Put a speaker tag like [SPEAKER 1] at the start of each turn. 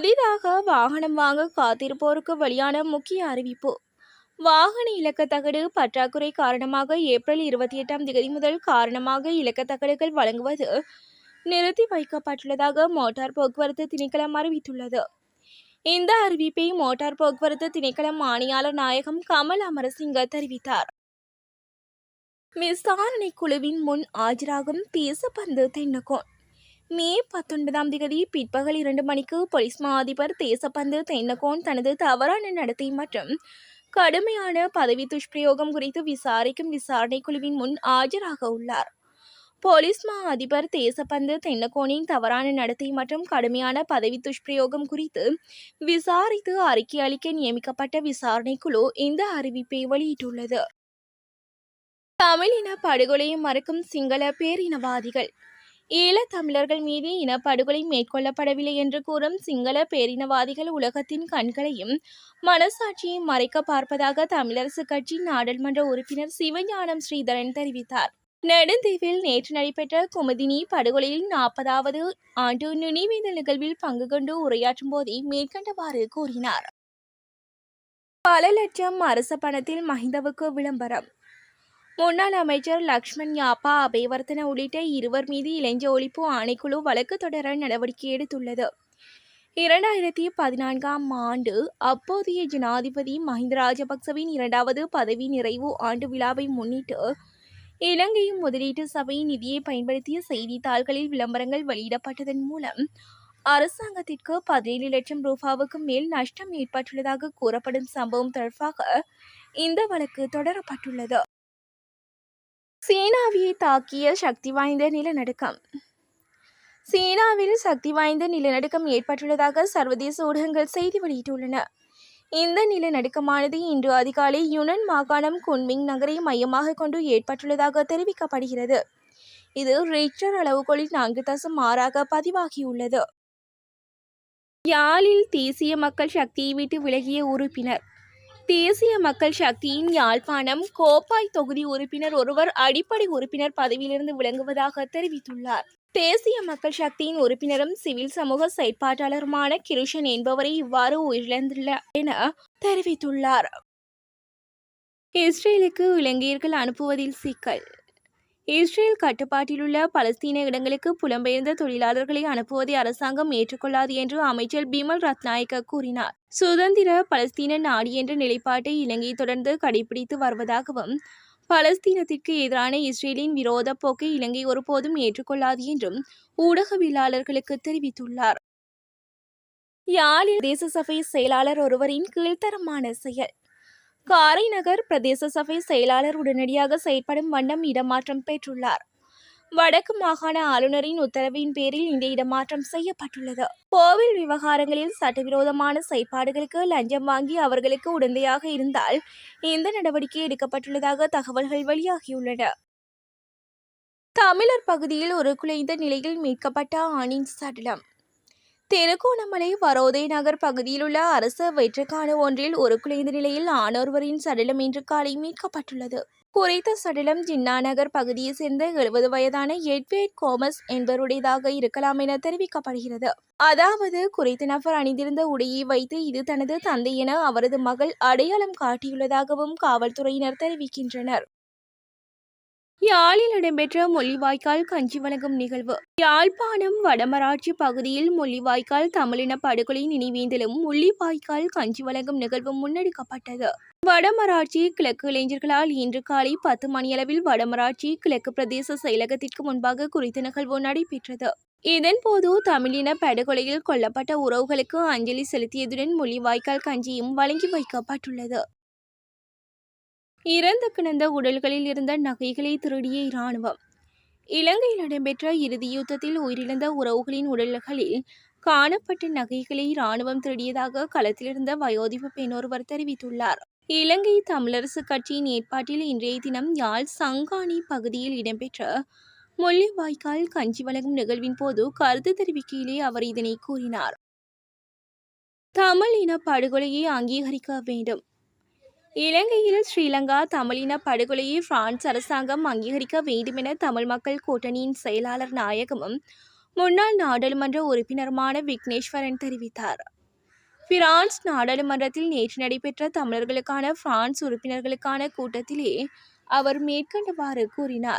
[SPEAKER 1] புதிதாக வாகனம் வாங்க காத்திருப்போருக்கு வெளியான முக்கிய அறிவிப்பு. வாகன இலக்கத்தகடு பற்றாக்குறை காரணமாக ஏப்ரல் இருபத்தி எட்டாம் தேதி முதல் காரணமாக இலக்கத்தகடுகள் வழங்குவது நிறுத்தி வைக்கப்பட்டுள்ளதாக மோட்டார் போக்குவரத்து திணைக்களம் அறிவித்துள்ளது. இந்த அறிவிப்பை மோட்டார் போக்குவரத்து திணைக்களம் ஆணையாளர் நாயகம் கமல் அமரசிங்க தெரிவித்தார். விசாரணை குழுவின் முன் ஆஜராகும் தேசப்பந்து தென்னகோன். மே பத்தொன்பதாம் தேதி பிற்பகல் இரண்டு மணிக்கு போலீஸ் மா அதிபர் தேசப்பந்து தென்னகோன் தனது தவறான நடத்தை மற்றும் கடுமையான பதவி துஷ்பிரயோகம் குறித்து விசாரிக்கும் விசாரணை குழுவின் முன் ஆஜராக உள்ளார். போலீஸ் மா அதிபர் தேசப்பந்து தென்னகோனின் தவறான நடத்தை மற்றும் கடுமையான பதவி துஷ்பிரயோகம் குறித்து விசாரித்து அறிக்கை அளிக்க நியமிக்கப்பட்ட விசாரணை குழு இந்த அறிவிப்பை வெளியிட்டுள்ளது. தமிழின படுகொலையை மறுக்கும் சிங்கள பேரினவாதிகள் ஈழத்தமிழர்கள் மீது இனப்படுகொலை மேற்கொள்ளப்படவில்லை என்று கூறும் சிங்கள பேரினவாதிகள் உலகத்தின் கண்களையும் மனசாட்சியையும் மறைக்க பார்ப்பதாக தமிழரசு கட்சி நாடாளுமன்ற உறுப்பினர் சிவஞானம் ஸ்ரீதரன் தெரிவித்தார். நெடுந்தீவில் நேற்று நடைபெற்ற குமுதினி படுகொலையில் நாற்பதாவது ஆண்டு நினைவேந்தல் நிகழ்வில் பங்கு கொண்டு உரையாற்றும் போதே மேற்கண்டவாறு கூறினார். பல லட்சம் அரச பணத்தில் மஹிந்தவுக்கு விளம்பரம். முன்னாள் அமைச்சர் லக்ஷ்மண் யாப்பா அபேவர்த்தன உள்ளிட்ட இருவர் மீது இளைஞ ஒழிப்பு ஆணைக்குழு வழக்கு தொடர நடவடிக்கை எடுத்துள்ளது. இரண்டாயிரத்தி பதினான்காம் ஆண்டு அப்போதைய ஜனாதிபதி மஹிந்த ராஜபக்சவின் இரண்டாவது பதவி நிறைவு ஆண்டு விழாவை முன்னிட்டு இலங்கை முதலீட்டு சபை நிதியை பயன்படுத்திய செய்தித்தாள்களில் விளம்பரங்கள் வெளியிடப்பட்டதன் மூலம் அரசாங்கத்திற்கு பதினேழு லட்சம் ரூபாவுக்கு மேல் நஷ்டம் ஏற்பட்டுள்ளதாக கூறப்படும் சம்பவம் தொடர்பாக இந்த வழக்கு தொடரப்பட்டுள்ளது. சீனாவியை தாக்கிய சக்தி வாய்ந்த நிலநடுக்கம். சீனாவில் சக்தி வாய்ந்த நிலநடுக்கம் ஏற்பட்டுள்ளதாக சர்வதேச ஊடகங்கள் செய்தி வெளியிட்டுள்ளன. இந்த நிலநடுக்கமானது இன்று அதிகாலை யுனன் மாகாணம் குன்மிங் நகரை மையமாக கொண்டு ஏற்பட்டுள்ளதாக தெரிவிக்கப்படுகிறது. இது ரிக்டர் அளவுகோலில் நான்கு தசம் ஆறாக பதிவாகியுள்ளது. யாழில் தேசிய மக்கள் சக்தியை விட்டு விலகிய உறுப்பினர் தேசிய மக்கள் சக்தியின் யாழ்ப்பாணம் கோப்பாய் தொகுதி உறுப்பினர் ஒருவர் அடிப்படை உறுப்பினர் பதவியிலிருந்து விளங்குவதாக தெரிவித்துள்ளார். தேசிய மக்கள் சக்தியின் உறுப்பினரும் சிவில் சமூக செயற்பாட்டாளருமான கிருஷன் என்பவரை இவ்வாறு உயிரிழந்துள்ளார் என தெரிவித்துள்ளார். இஸ்ரேலுக்கு இலங்கையர்கள் அனுப்புவதில் சிக்கல். இஸ்ரேல் கட்டுப்பாட்டிலுள்ள பலஸ்தீன இடங்களுக்கு புலம்பெயர்ந்த தொழிலாளர்களை அனுப்புவதை அரசாங்கம் ஏற்றுக்கொள்ளாது என்று அமைச்சர் பிமல் ரத்நாயக்க கூறினார். சுதந்திர பலஸ்தீன நாடு என்ற நிலைப்பாட்டை இலங்கை தொடர்ந்து கடைபிடித்து வருவதாகவும் பலஸ்தீனத்திற்கு எதிரான இஸ்ரேலின் விரோத போக்கை இலங்கை ஒருபோதும் ஏற்றுக்கொள்ளாது என்றும் ஊடகவியலாளர்களுக்கு தெரிவித்துள்ளார். யாழில் தேச சபை செயலாளர் ஒருவரின் கீழ்த்தரமான செயல். காரைநகர் பிரதேச சபை செயலாளர் உடனடியாக செயற்படும் வண்ணம் இடமாற்றம் பெற்றுள்ளார். வடக்கு மாகாண ஆளுநரின் உத்தரவின் பேரில் இந்த இடமாற்றம் செய்யப்பட்டுள்ளது. கோவில் விவகாரங்களில் சட்டவிரோதமான செயற்பாடுகளுக்கு லஞ்சம் வாங்கி அவர்களுக்கு உடந்தையாக இருந்தால் இந்த நடவடிக்கை எடுக்கப்பட்டுள்ளதாக தகவல்கள் வெளியாகியுள்ளன. தமிழர் பகுதியில் ஒரு குலைந்த நிலையில் மீட்கப்பட்ட ஆணின் சடலம். திருகோணமலை வரோதை நகர் பகுதியில் உள்ள அரசு வெற்றுக்கான ஒன்றில் ஒரு குலைந்த நிலையில் ஆணொருவரின் சடலம் இன்று காலை மீட்கப்பட்டுள்ளது. குறித்த சடலம் ஜின்னா நகர் பகுதியைச் சேர்ந்த எழுபது வயதான எட்வேட் கோமஸ் என்பவருடையதாக இருக்கலாம் என தெரிவிக்கப்படுகிறது. அதாவது குறித்த நபர் அணிந்திருந்த உடையை வைத்து இது தனது தந்தை என அவரது மகள் அடையாளம் காட்டியுள்ளதாகவும் காவல்துறையினர் தெரிவிக்கின்றனர். யாழில் இடம்பெற்ற மொழிவாய்க்கால் கஞ்சி வழங்கும் நிகழ்வு. யாழ்ப்பாணம் வடமராட்சி பகுதியில் மொழிவாய்க்கால் தமிழின படுகொலை நினைவேந்தலும் முள்ளிவாய்க்கால் கஞ்சி வழங்கும் நிகழ்வு முன்னெடுக்கப்பட்டது. வடமராட்சி கிழக்கு இளைஞர்களால் இன்று காலை பத்து மணியளவில் வடமராட்சி கிழக்கு பிரதேச செயலகத்திற்கு முன்பாக குறித்த நிகழ்வு நடைபெற்றது. இதன்போது தமிழின படுகொலையில் கொல்லப்பட்ட உறவுகளுக்கு அஞ்சலி செலுத்தியதுடன் மொழிவாய்க்கால் கஞ்சியும் வழங்கி வைக்கப்பட்டுள்ளது. இறந்து கிடந்த உடல்களில் இருந்த நகைகளை திருடிய இராணுவம். இலங்கையில் நடைபெற்ற இறுதி யுத்தத்தில் உயிரிழந்த உறவுகளின் உடல்களில் காணப்பட்ட நகைகளை இராணுவம் திருடியதாக களத்திலிருந்த வயோதிப பெண்ணொருவர் தெரிவித்துள்ளார். இலங்கை தமிழரசு கட்சியின் ஏற்பாட்டில் இன்றைய தினம் யாழ் சங்காணி பகுதியில் இடம்பெற்ற முள்ளிவாய்க்கால் கஞ்சி வழங்கும் நிகழ்வின் போது கருத்து தெரிவிக்கையிலே அவர் இதனை கூறினார். தமிழ் இன படுகொலையை அங்கீகரிக்க வேண்டும். இலங்கையில் ஸ்ரீலங்கா தமிழின படுகொலையை பிரான்ஸ் அரசாங்கம் அங்கீகரிக்க வேண்டுமென தமிழ் மக்கள் கூட்டணியின் செயலாளர் நாயகமும் முன்னாள் நாடாளுமன்ற உறுப்பினருமான விக்னேஸ்வரன் தெரிவித்தார். பிரான்ஸ் நாடாளுமன்றத்தில் நேற்று நடைபெற்ற தமிழர்களுக்கான பிரான்ஸ் உறுப்பினர்களுக்கான கூட்டத்திலே அவர் மேற்கண்டவாறு கூறினார்.